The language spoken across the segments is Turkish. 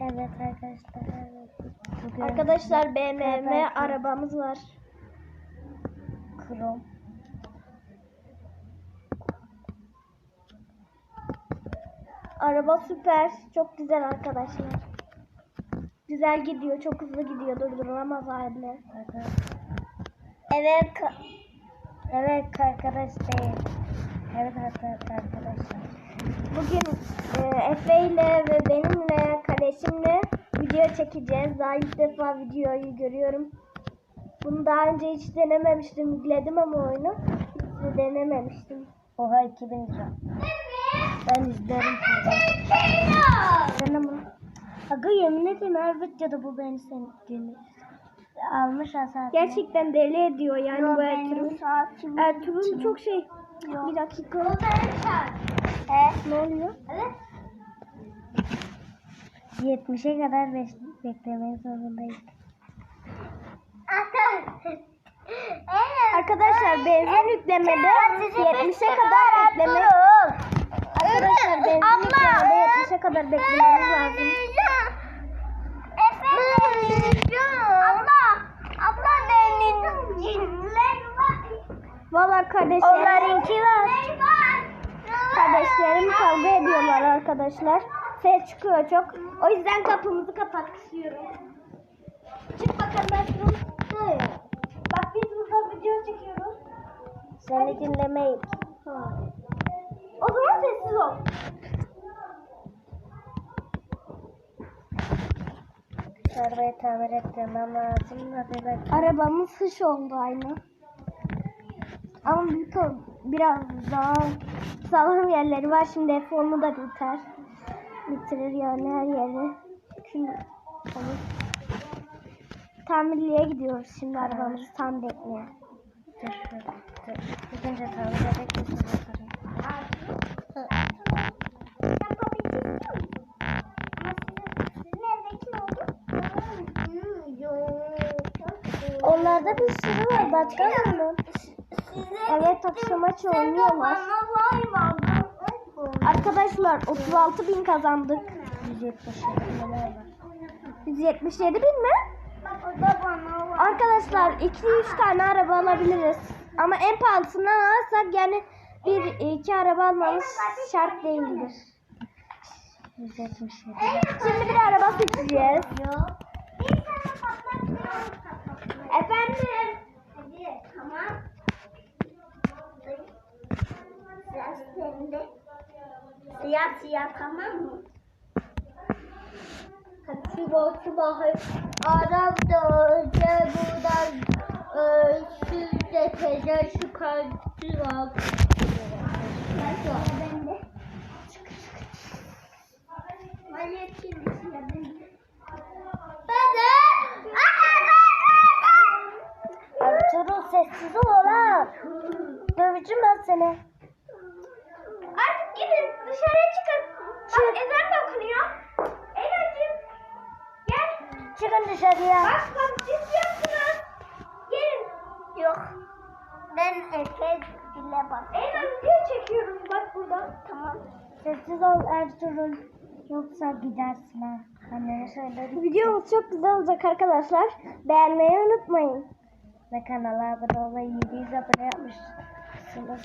Evet arkadaşlar. Evet. Bugün Arkadaşlar BMW Kadar- arabamız var. Krom. Araba süper. Çok güzel arkadaşlar. Güzel gidiyor. Çok hızlı gidiyor. Durdurulamaz halde. Evet. Evet. Evet arkadaşlar. arkadaşlar. Bugün e, Efe ile ve benimle kardeşimle video çekeceğiz. Daha ilk defa videoyu görüyorum. Bunu daha önce hiç denememiştim. Yükledim ama oyunu. Hiç de denememiştim. Oha 2000 lira. Ben izlerim Canım bunu. Aga yemin ederim her videoda bu beni sen günü. Almış hasar. Gerçekten deli ediyor yani bu Ertuğrul. Ertuğrul çok şey. Bir dakika. He? Ne oluyor? 70'e kadar be- beklemek zorundayız. Arkadaşlar benzin yüklemede 70'e kadar beklemek. Arkadaşlar benzin yüklemede 70'e kadar beklememiz lazım. Valla kardeşlerim, Onlarınki var. kardeşlerim kavga ediyorlar arkadaşlar. Ses çıkıyor çok. O yüzden kapımızı kapat istiyorum. Çık bakalım Ertuğrul. Bak biz burada video çekiyoruz. Seni dinlemeyiz. Ha. O zaman sessiz ol. Arabayı tamir ettirmem lazım da bir bak. Arabamız hış oldu aynı. Ama büyük biraz daha sağlam yerleri var. Şimdi F10'u da biter. Bitirir yani her yeri. Şimdi olur. Tamirliğe gidiyoruz şimdi arabamızı tamir etmeye. Dur şöyle. Dur. İlk önce tamir edek de sonra sorayım. Onlarda bir sürü var. Bakalım mı? Evet akşam maç oynuyorlar. Arkadaşlar 36 bin kazandık. 177 neler var. 177 bin mi? Arkadaşlar 2-3 tane araba alabiliriz. Ama en pahalısından alırsak yani bir iki araba almamız şart değildir. 177. Şimdi bir araba seçeceğiz. Efendim. Siyah siyah tamam mı? Sıva sıva Arap'ta cebudan Şurada teze şu kaldıra Ertuğrul sessiz ol ha. Döveceğim ben seni. Dışarıya. Bak bak istiyorsunuz. Gelin. Yok. Ben Efe ile bak. Eylül video çekiyorum bak burada. Tamam. Sessiz ol Ertuğrul. Yoksa gidersin ha. Annene söyledim. Videomuz çok güzel olacak arkadaşlar. Beğenmeyi unutmayın. Ve kanala abone olmayı 700 abone yapmışsınız.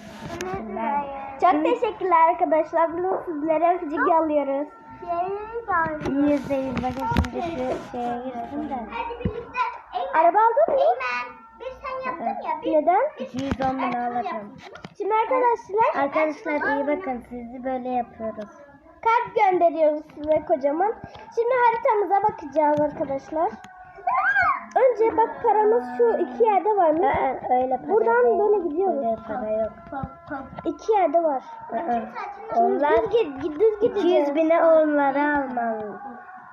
Çok teşekkürler arkadaşlar. Bunu sizlere öpücük yolluyoruz. İyiyiz değil. Bakın şimdi şu şeye girsin de. Araba aldın mı? Eymen. Bir sen yaptın ya. Bir Neden? 210 bin alacağım. Şimdi arkadaşlar Arkadaşlar iyi bakın sizi böyle yapıyoruz. kalp gönderiyoruz size kocaman. Şimdi haritamıza bakacağız arkadaşlar. Önce bak paramız şu iki yerde var mı? Aa, öyle para Buradan değil. böyle gidiyoruz. Öyle para yok. İki yerde var. Aa, Onlar Düz, git, düz gideceğiz. 200 bine onları almalı.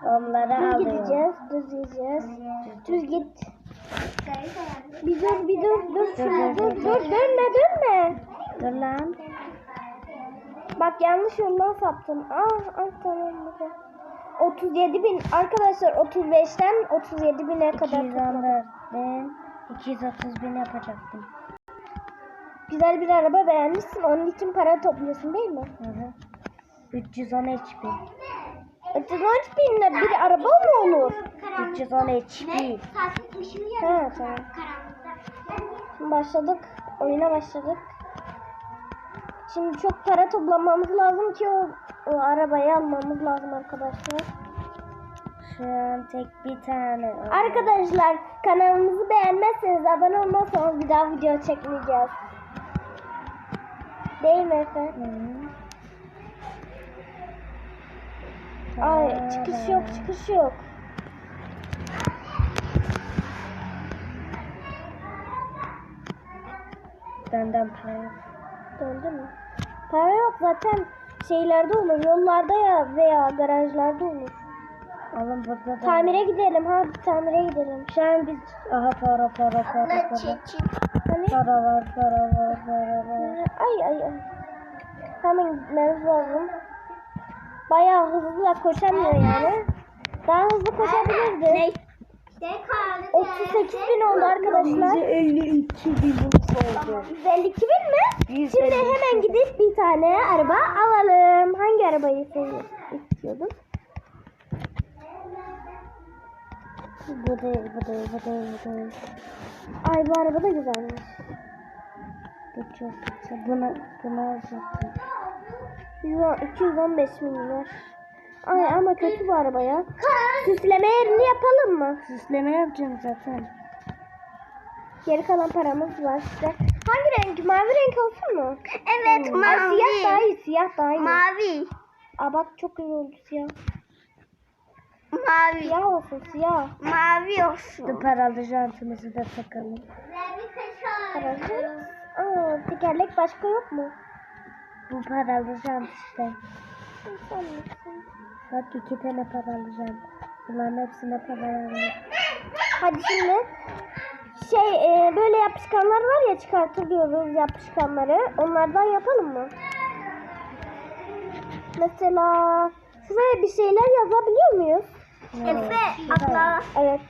Onları Düz alıyor. gideceğiz. Düz gideceğiz. Düz git. Bir dur bir dur dur şurada dur dur dönme dönme. Dur lan. Bak yanlış yoldan saptın. Aa, ay tamam burada. 37 bin arkadaşlar 35'ten 37 bine kadar topladım. 214'den 230 bin yapacaktım. Güzel bir araba beğenmişsin onun için para topluyorsun değil mi? Hı hı. 310 HP. 313 binle bir araba mı olur? 310 HP. Saatin ışığı He yanıyor tamam. başladık. Oyuna başladık. Şimdi çok para toplamamız lazım ki o, o arabayı almamız lazım arkadaşlar. Şu an tek bir tane. var. Arkadaşlar kanalımızı beğenmezseniz abone olmazsanız bir daha video çekmeyeceğiz. Değil mi Efe? Hı. Ay çıkış yok çıkış yok. Benden para yok. Döndü mü? Para yok zaten şeylerde olur yollarda ya veya garajlarda olur. Alın burada da. Tamire gidelim hadi tamire gidelim. Şu an biz aha para para para Abla para. Hani? Para var para var para var. Ay ay ay. Hemen gitmemiz lazım. Bayağı hızlı da koşamıyor yani. Daha hızlı koşabilirdi. Ne? De kaldı. 38 bin oldu arkadaşlar. 52 binimiz oldu. 152 bin mi? Şimdi 152. hemen gidip bir tane araba alalım. Hangi arabayı istiyordun? Bu değil bu değil bu değil bu değil. Ay bu araba da güzelmiş. Bu çok güzel. Bunu, bunu alacaktım. 110 215 milyar. Ay ama kötü bu araba ya. Yerini yapalım mı? Süsleme yapacağım zaten. Geri kalan paramız var işte. Hangi renk? Mavi renk olsun mu? Evet Ay, siyah daha iyi, siyah daha iyi. Mavi. Aa bak çok iyi oldu siyah. Mavi. Siyah olsun siyah. Mavi olsun. Bu paralı jantımızı da takalım. Parası. Aa tekerlek başka yok mu? Bu paralı jant işte. Bak iki tane paralı jant. Bunların hepsine para verdim. Hadi şimdi şey e, böyle yapışkanlar var ya çıkartılıyoruz yapışkanları. Onlardan yapalım mı? Mesela şuraya bir şeyler yazabiliyor muyuz? Efe abla. Evet.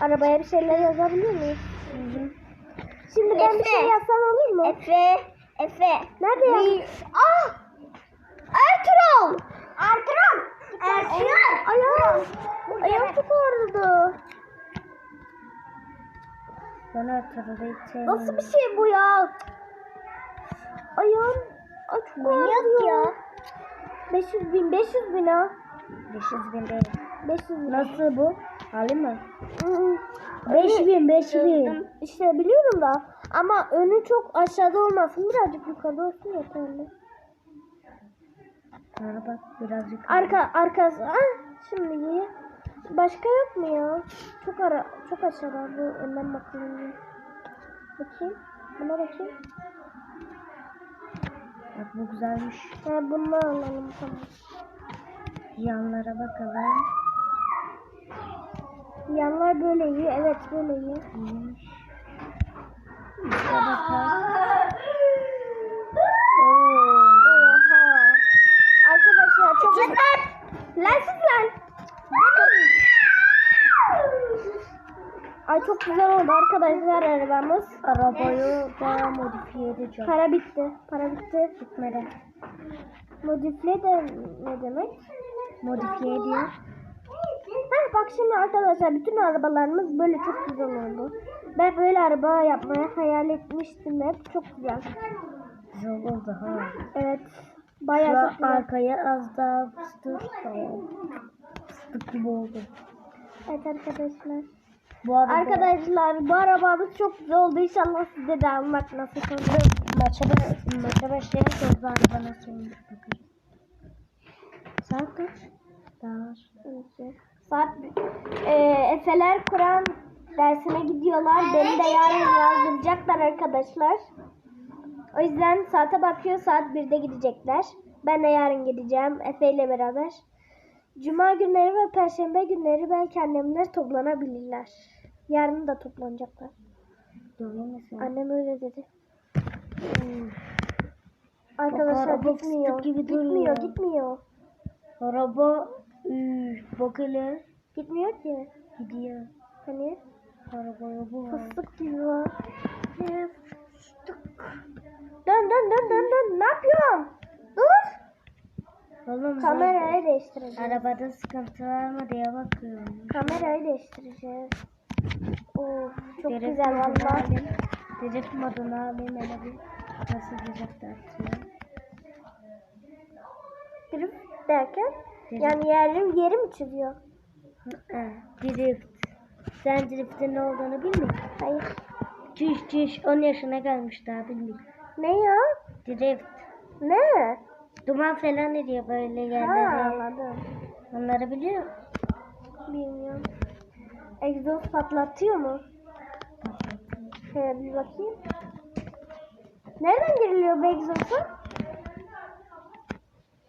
Arabaya bir şeyler yazabiliyor muyuz? Şimdi ben bir Efe. şey yazsam olur mu? Efe. Efe. Nerede ya? Ah! Ertuğrul! Ertuğrul. Ertuğrul. Ayağım. Ayağım hatırlı hiç sevmiyorum. Nasıl bir şey bu ya? Ayağım. Ay çok Manyak ya. 500 bin, 500 bin ha. 500 bin değil. 500 bin. Nasıl bu? Mı? Hmm. 5000 5000. İşte biliyorum da ama önü çok aşağıda olmasın birazcık yukarıda olsun yeterli. Bana bak birazcık. Arka arkası ah, şimdi iyi. Başka yok mu ya? Çok ara çok aşağıda bu önden bakayım. Bakayım. Buna bakayım. Bak bu güzelmiş. Ha, bundan alalım tamam. Yanlara bakalım. Yanlar böyle iyi. Evet böyle iyi. İyiymiş. İşte bakalım. Oha. Çok güzel. Lan. Ay çok güzel oldu arkadaşlar arabamız. Arabayı daha modifiye edeceğim. Para bitti. Para bitti. Gitmeden. Modifiye de ne demek? Modifiye ediyor. Heh, bak şimdi arkadaşlar bütün arabalarımız böyle çok güzel oldu. Ben böyle araba yapmayı hayal etmiştim hep. Çok güzel. Güzel oldu ha. Evet. Bayağı çok arkaya az daha fıstık. Fıstık gibi oldu. Evet arkadaşlar. Bu arada Arkadaşlar bu arabamız çok güzel oldu. İnşallah size de almak nasip olur. maça, ba- maça başlayalım sonra araba nasıl bakalım. Saat kaç? Daha. Saat e, Efeler Kur'an dersine gidiyorlar. Beni de yarın yazdıracaklar arkadaşlar. O yüzden saate bakıyor. Saat 1'de gidecekler. Ben de yarın gideceğim Efe ile beraber. Cuma günleri ve Perşembe günleri belki annemler toplanabilirler. Yarın da toplanacaklar. Görüyor musun? Annem öyle dedi. Arkadaşlar araba gitmiyor. gibi Gitmiyor, gitmiyor. Araba üf, bak hele Gitmiyor ki. gidiyor. Hani Arabaya bu fıstık gibi var. Dön dön dön dön dön. Ne yapıyorsun? Dur. Oğlum Kamerayı değiştireceğiz. Arabada sıkıntı var mı diye bakıyorum. Kamerayı değiştireceğiz. Oo, çok Direkt güzel modunu valla. alayım. Direkt modunu alayım hele bir. Nasıl direkt atıyor. Drift derken Drift. yani yerim yeri mi çiziyor? Ha, drift. Sen driftin ne olduğunu bilmiyor Hayır. Çüş çüş 10 yaşına gelmiş daha bilmiyor. Ne ya? Drift. Ne? Duman falan ediyor böyle Ha yerlere. anladım. Onları biliyor musun? Bilmiyorum. Egzoz patlatıyor mu? Şöyle bir bakayım. Nereden giriliyor bu egzoza?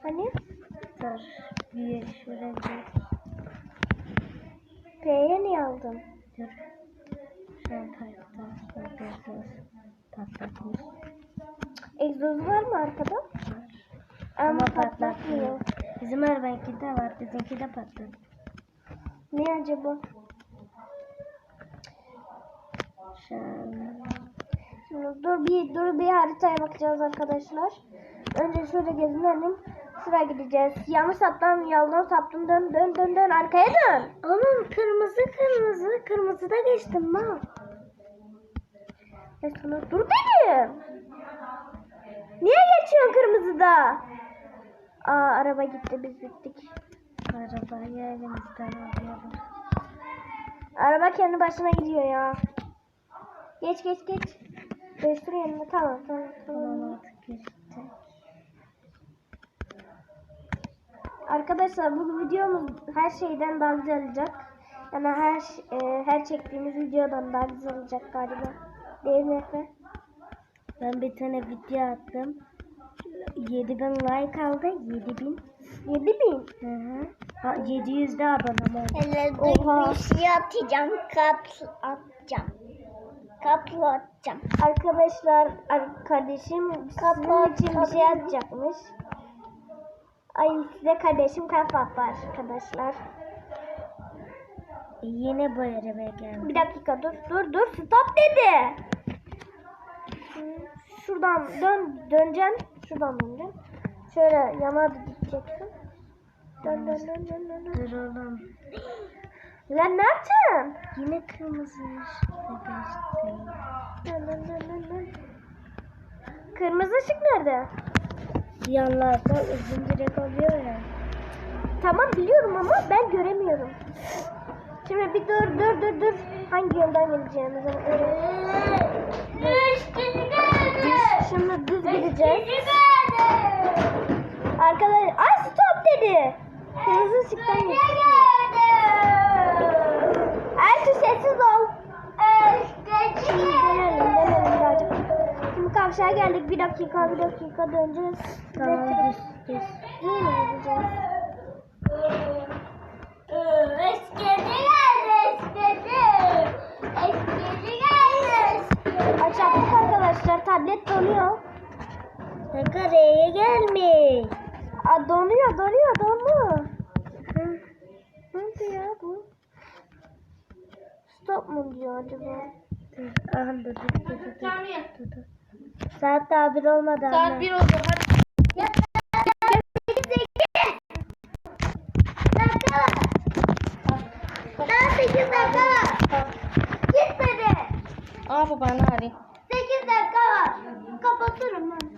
Hani? Dur. Bir şuraya. P'ye niye aldın? Dur. Şöyle patlat. Patlatmış. Egzoz var mı arkada? Ama Ama patlatmıyor. Bizim arabanki de var. Bizimki de patladı. Ne acaba? Şöyle. Şimdi dur bir dur bir haritaya bakacağız arkadaşlar. Önce şöyle gezinelim. Sıra gideceğiz. Yanlış saptan yoldan saptın dön dön dön dön arkaya dön. Oğlum kırmızı kırmızı. Kırmızıda geçtim ben. Sana dur dedim. Niye geçiyorsun kırmızıda? Aa araba gitti biz bittik. Arabayı elimizden alıyoruz. Araba kendi başına gidiyor ya. Geç geç geç. Değiştir yanına tamam tamam Tamam tamam. Arkadaşlar bu videomuz her şeyden daha güzel olacak. Yani her e, her çektiğimiz videodan daha güzel olacak galiba. Efe? Ben bir tane video attım. 7000 like aldı. 7000. 7000. Hı hı. Ha, 700 de abone oldu. Hele Oha. bir şey atacağım. Kapsül atacağım. Kapsül atacağım. Arkadaşlar ar- kardeşim sizin için bir şey atacakmış. Ay size kardeşim kalp attı arkadaşlar. Yine bu arabaya geldi. Bir dakika dur dur dur stop dedi. Şuradan dön döneceksin. Şuradan döneceksin. Şöyle yana gideceksin. Dön dön dön dön dön. Dur oğlum. Lan ne yapacaksın? Yine kırmızı ışıkta geçti. Dön dön dön dön dön. Kırmızı ışık nerede? Yanlarda uzun direk oluyor ya. Tamam biliyorum ama ben göremiyorum. Şimdi bir dur dur dur dur. Hangi yoldan geleceğimizi Düz, şimdi düz gideceğiz. Arkadaşlar ay stop dedi. Kırmızı ışıktan geçti. Ertuğ sessiz ol. Şimdi dönelim dönelim birazcık. Şimdi kavşağa geldik. Bir dakika bir dakika döneceğiz. Tamam düz düz. Mü gideceğiz? Tablet donuyor. Kanka R'ye gelmiş. Aa, donuyor donuyor donuyor. Ne oldu ya bu? Stop mu diyor acaba? Aha dur dur dur dur. dur. Saat daha bir olmadı anne. Saat bir oldu. Hadi. Daha 8 dakika. Gitmedi. Aa bu bana arayayım. 8 dakika var. Kapatırım ben.